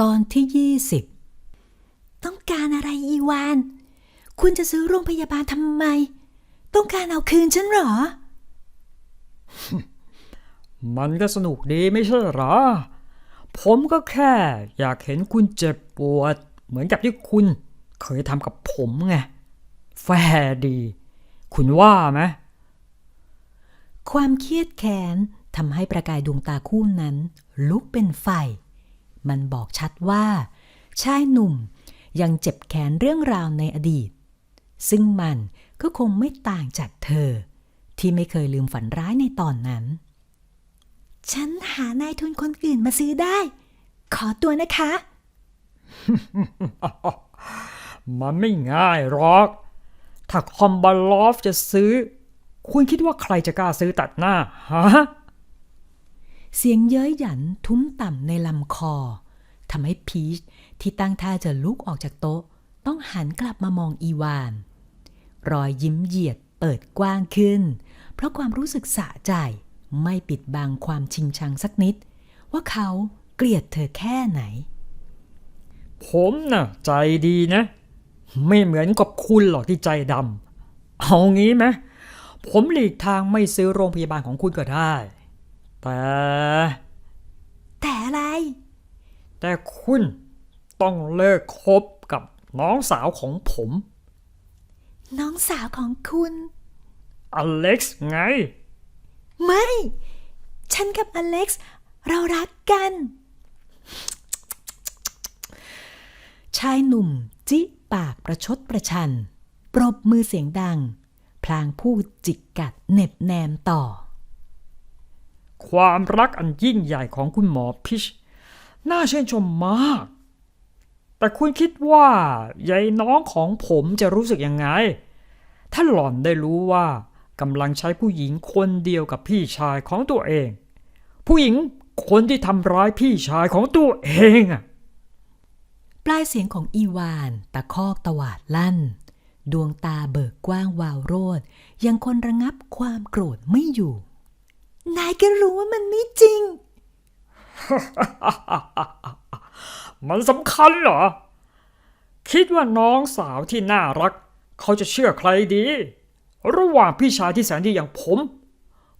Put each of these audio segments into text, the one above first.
ตอนที่ยี่สิบต้องการอะไรอีวาน คุณจะซื้อโรงพยาบาลทำไม ต้องการเอาคืนฉันเหรอ มันก็สนุกดีไม่ใช่เหรอ ผมก็แค่อยากเห็นคุณเจ็บปวด เหมือนกับที่คุณเคยทำกับผมไง แฟร์ดี คุณว่าไหมความเครียดแค้นทำให้ประกายดวงตาคู่นั้น ลุกเป็นไฟ มันบอกชัดว่า ชายหนุ่มยังเจ็บแค้นเรื่องราวในอดีต ซึ่งมันก็คงไม่ต่างจากเธอ ที่ไม่เคยลืมฝันร้ายในตอนนั้น ฉันหานายทุนคนอื่นมาซื้อได้ ขอตัวนะคะ มันไม่ง่ายหรอก ถ้าคอมบาลอฟจะซื้อ คุณคิดว่าใครจะกล้าซื้อตัดหน้า ฮะ เสียงเย้ยหยันทุ้มต่ำในลำคอ ทำให้พีชที่ตั้งท่าจะลุกออกจากโต๊ะ ต้องหันกลับมามองอีวาน รอยยิ้มเหยียดเปิดกว้างขึ้น เพราะความรู้สึกสะใจไม่ปิดบังความชิงชังสักนิด ว่าเขาเกลียดเธอแค่ไหน ผมน่ะ ใจดีนะ ไม่เหมือนกับคุณหรอกที่ใจดำเอางี้ไหมผมหลีกทางไม่ซื้อโรงพยาบาลของคุณก็ได้ แต่ แต่อะไร แต่คุณต้องเลิกคบกับน้องสาวของผม น้องสาวของคุณ อเล็กซ์ไง ไม่ ฉันกับอเล็กซ์เรารักกัน ชายหนุ่มจิปากประชดประชัน ปรบมือเสียงดัง พลางพูดจิกกัดเหน็บแนมต่อ ความรักอันยิ่งใหญ่ของคุณหมอพิช น่าชื่นชมมาก แต่คุณคิดว่ายายน้องของผมจะรู้สึกยังไง ถ้าหล่อนได้รู้ว่ากำลังใช้ผู้หญิงคนเดียวกับพี่ชายของตัวเอง ผู้หญิงคนที่ทำร้ายพี่ชายของตัวเองอะปลายเสียงของอีวาน ตะคอกตวาดลั่น ดวงตาเบิกกว้างวาวโรดยังคนระงับความโกรธไม่อยู่ นายก็รู้ว่ามันไม่จริง มันสำคัญเหรอ คิดว่าน้องสาวที่น่ารัก เขาจะเชื่อใครดี ระหว่างพี่ชายที่แสนดีอย่างผม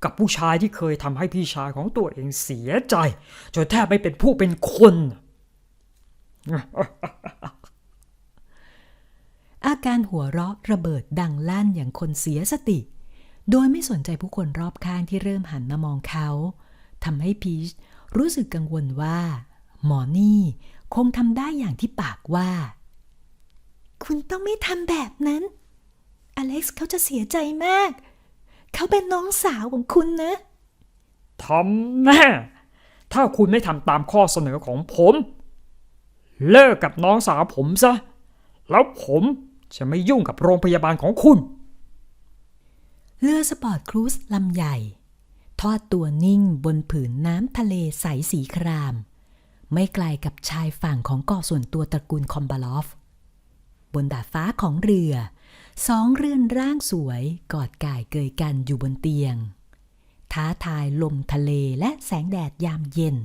กับผู้ชายที่เคยทำให้พี่ชายของตัวเองเสียใจ จนแทบไม่เป็นผู้เป็นคน อาการหัวเราะระเบิดดังลั่นอย่างคนเสียสติ โดยไม่สนใจผู้คนรอบข้างที่เริ่มหันมามองเขาทำให้พีช รู้สึกกังวลว่า หมอนี่คงทำได้อย่างที่ปากว่า คุณต้องไม่ทำแบบนั้น อเล็กซ์เขาจะเสียใจมาก เขาเป็นน้องสาวของคุณนะทำแน่ถ้าคุณไม่ทำตามข้อเสนอของผม เลิกกับน้องสาวผมซะ แล้วผมจะไม่ยุ่งกับโรงพยาบาลของคุณ เรือสปอร์ตครูซลำใหญ่ท อดตัวนิ่งบนผืนน้ำทะเลใสสีคราม ไม่ไกลกับชายฝั่งของเกาะส่วนตัวตระกูลคอมบาลอฟ บนดาดฟ้าของเรือ สองเรือนร่างสวยกอดกายเกยกันอยู่บนเตียง ท้าทายลมทะเลและแสงแดดยามเย็น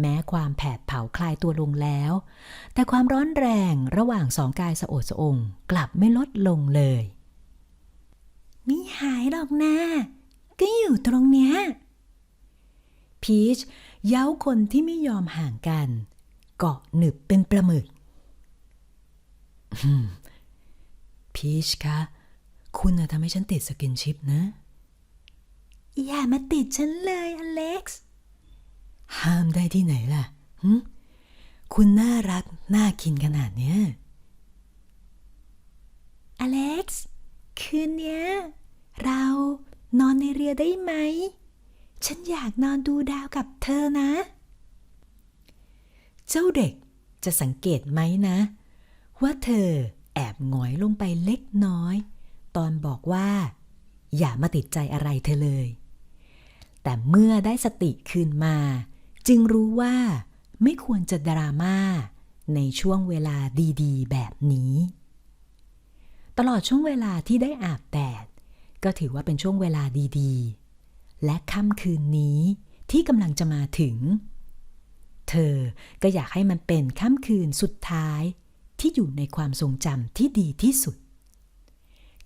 แม้ความแผดเผาคลายตัวลงแล้ว แต่ความร้อนแรงระหว่างสองกายสะโอดสะองกลับไม่ลดลงเลยม่หายหรอกนะ ก็อยู่ตรงเนี้ยพีชเย้าคนที่ไม่ยอมห่างกัน เกาะหนึบเป็นปลาหมึกอืมพีชคะ คุณน่ะทำให้ฉันติดสกินชิปนะ อย่ามาติดฉันเลยอเล็กซ์ ห้ามได้ที่ไหนล่ะหึคุณน่ารัก น่ากินขนาดเนี้ย อเล็กซ์ คืนเนี้ย เรา นอนในเรือได้ไหม ฉันอยากนอนดูดาวกับเธอนะ เจ้าเด็กจะสังเกตไหมนะ ว่าเธอแอบหงอยลงไปเล็กน้อย ตอนบอกว่า อย่ามาติดใจอะไรเธอเลย แต่เมื่อได้สติคืนมา จึงรู้ว่าไม่ควรจะดราม่าในช่วงเวลาดีๆ แบบนี้ ตลอดช่วงเวลาที่ได้อาบแดด ก็ถือว่าเป็นช่วงเวลาดีๆ และค่ำคืนนี้ที่กำลังจะมาถึง เธอก็อยากให้มันเป็นค่ำคืนสุดท้ายที่อยู่ในความทรงจำที่ดีที่สุด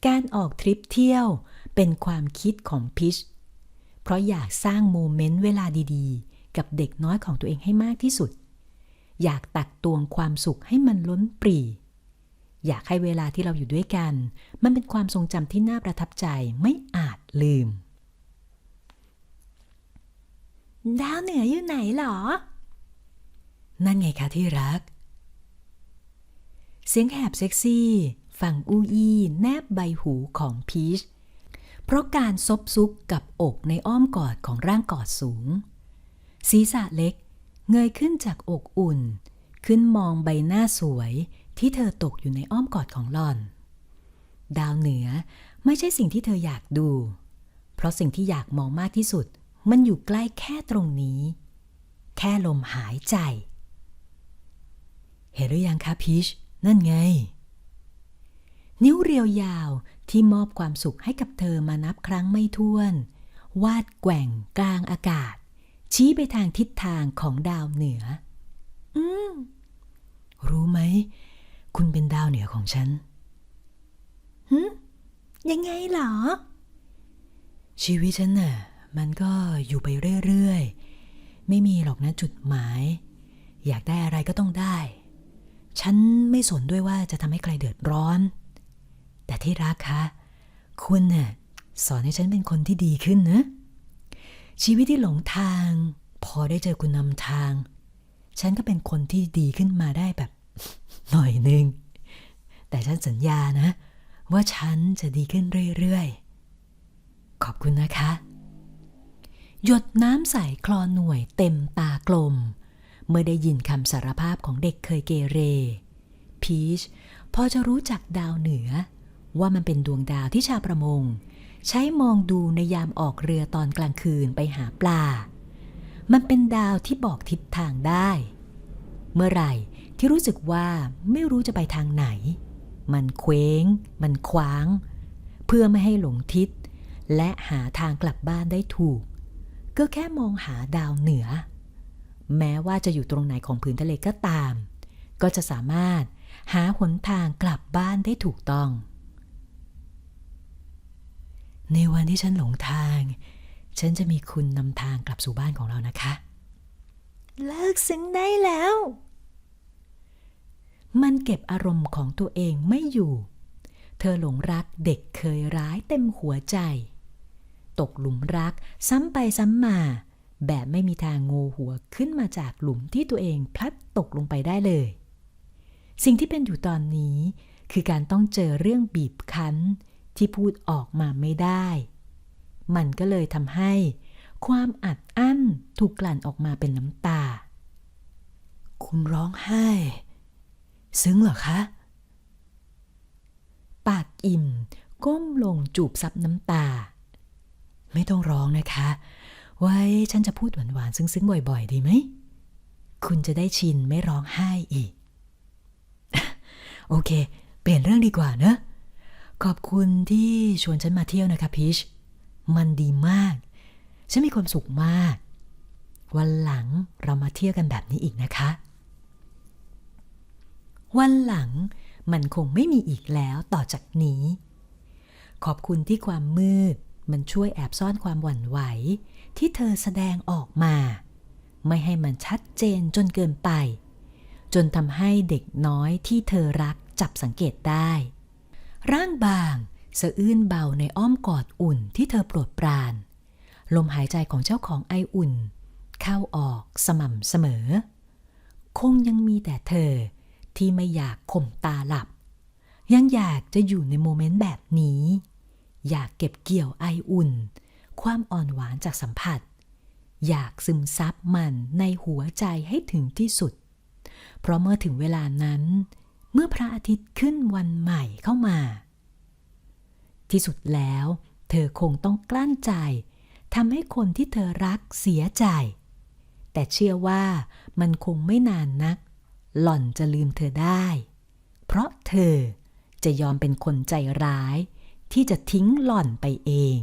การออกทริปเที่ยวเป็นความคิดของพิช เพราะอยากสร้างโมเมนต์เวลาดีๆ กับเด็กน้อยของตัวเองให้มากที่สุด อยากตักตวงความสุขให้มันล้นปรี อยากให้เวลาที่เราอยู่ด้วยกัน มันเป็นความทรงจำที่น่าประทับใจไม่อาจลืม ดาวเหนืออยู่ไหนหรอ นั่นไงคะที่รัก เสียงแหบเซ็กซี่ฟังอูอี้แนบใบหูของพีช เพราะการซบซุกกับอกในอ้อมกอดของร่างกอดสูง ศีรษะเล็ก เงยขึ้นจากอกอุ่น ขึ้นมองใบหน้าสวย ที่เธอตกอยู่ในอ้อมกอดของหล่อน ดาวเหนือไม่ใช่สิ่งที่เธออยากดู เพราะสิ่งที่อยากมองมากที่สุด มันอยู่ใกล้แค่ตรงนี้ แค่ลมหายใจ เห็นหรือยังคะพีชนั่นไง นิ้วเรียวยาวที่มอบความสุขให้กับเธอมานับครั้งไม่ถ้วน วาดแกว่งกลางอากาศ ชี้ไปทางทิศทางของดาวเหนือ อืมรู้ไหม คุณเป็นดาวเหนือของฉันยังไงหรอ ชีวิตฉันน่ะ มันก็อยู่ไปเรื่อยๆ ไม่มีหรอกนะจุดหมาย อยากได้อะไรก็ต้องได้ ฉันไม่สนด้วยว่าจะทำให้ใครเดือดร้อน แต่ที่รักคะคุณน่ะสอนให้ฉันเป็นคนที่ดีขึ้นนะ ชีวิตที่หลงทาง พอได้เจอคุณนำทาง ฉันก็เป็นคนที่ดีขึ้นมาได้แบบ หน่อยนึง แต่ฉันสัญญานะ ว่าฉันจะดีขึ้นเรื่อยๆ ขอบคุณนะคะ หยดน้ำใสคลอหน่วยเต็มตากลม เมื่อได้ยินคำสารภาพของเด็กเคยเกเร พีชพอจะรู้จักดาวเหนือ ว่ามันเป็นดวงดาวที่ชาวประมง ใช้มองดูในยามออกเรือตอนกลางคืนไปหาปลา มันเป็นดาวที่บอกทิศทางได้ เมื่อไหร่ ที่รู้สึกว่าไม่รู้จะไปทางไหน มันเคว้ง มันคว้าง เพื่อไม่ให้หลงทิศ และหาทางกลับบ้านได้ถูก ก็แค่มองหาดาวเหนือ แม้ว่าจะอยู่ตรงไหนของผืนทะเลก็ตาม ก็จะสามารถหาหนทางกลับบ้านได้ถูกต้อง ในวันที่ฉันหลงทาง ฉันจะมีคุณนำทางกลับสู่บ้านของเรานะคะ เลิกซึ้งได้แล้ว มันเก็บอารมณ์ของตัวเองไม่อยู่ เธอหลงรักเด็กเคยร้ายเต็มหัวใจ ตกหลุมรักซ้ำไปซ้ำมา แบบไม่มีทางโงหัวขึ้นมาจากหลุมที่ตัวเองพลัดตกลงไปได้เลย สิ่งที่เป็นอยู่ตอนนี้ คือการต้องเจอเรื่องบีบคั้นที่พูดออกมาไม่ได้ มันก็เลยทำให้ ความอัดอั้นถูกกลั่นออกมาเป็นน้ำตา คุณร้องไห้ ซึ้งเหรอคะ ปากอิ่ม ก้มลงจูบซับน้ำตา ไม่ต้องร้องนะคะ ไว้ฉันจะพูดหวานๆซึ้งๆ บ่อยๆ ดีไหม คุณจะได้ชินไม่ร้องไห้อีก โอเค เปลี่ยนเรื่องดีกว่าเนอะขอบคุณที่ชวนฉันมาเที่ยวนะคะพีช มันดีมาก ฉันมีความสุขมาก วันหลังเรามาเที่ยวกันแบบนี้อีกนะคะ วันหลังมันคงไม่มีอีกแล้วต่อจากนี้ ขอบคุณที่ความมืด มันช่วยแอบซ่อนความหวั่นไหว ที่เธอแสดงออกมา ไม่ให้มันชัดเจนจนเกินไป จนทำให้เด็กน้อยที่เธอรักจับสังเกตได้ ร่างบางสะอื้นเบาในอ้อมกอดอุ่นที่เธอโปรดปราน ลมหายใจของเจ้าของไออุ่น เข้าออกสม่ำเสมอ คงยังมีแต่เธอ ที่ไม่อยากข่มตาหลับ ยังอยากจะอยู่ในโมเมนต์แบบนี้ อยากเก็บเกี่ยวไออุ่น ความอ่อนหวานจากสัมผัส อยากซึมซับมันในหัวใจให้ถึงที่สุด เพราะเมื่อถึงเวลานั้น เมื่อพระอาทิตย์ขึ้นวันใหม่เข้ามา ที่สุดแล้ว เธอคงต้องกลั้นใจทำให้คนที่เธอรักเสียใจ แต่เชื่อว่ามันคงไม่นานนัก หล่อนจะลืมเธอได้ เพราะเธอจะยอมเป็นคนใจร้ายที่จะทิ้งหล่อนไปเอง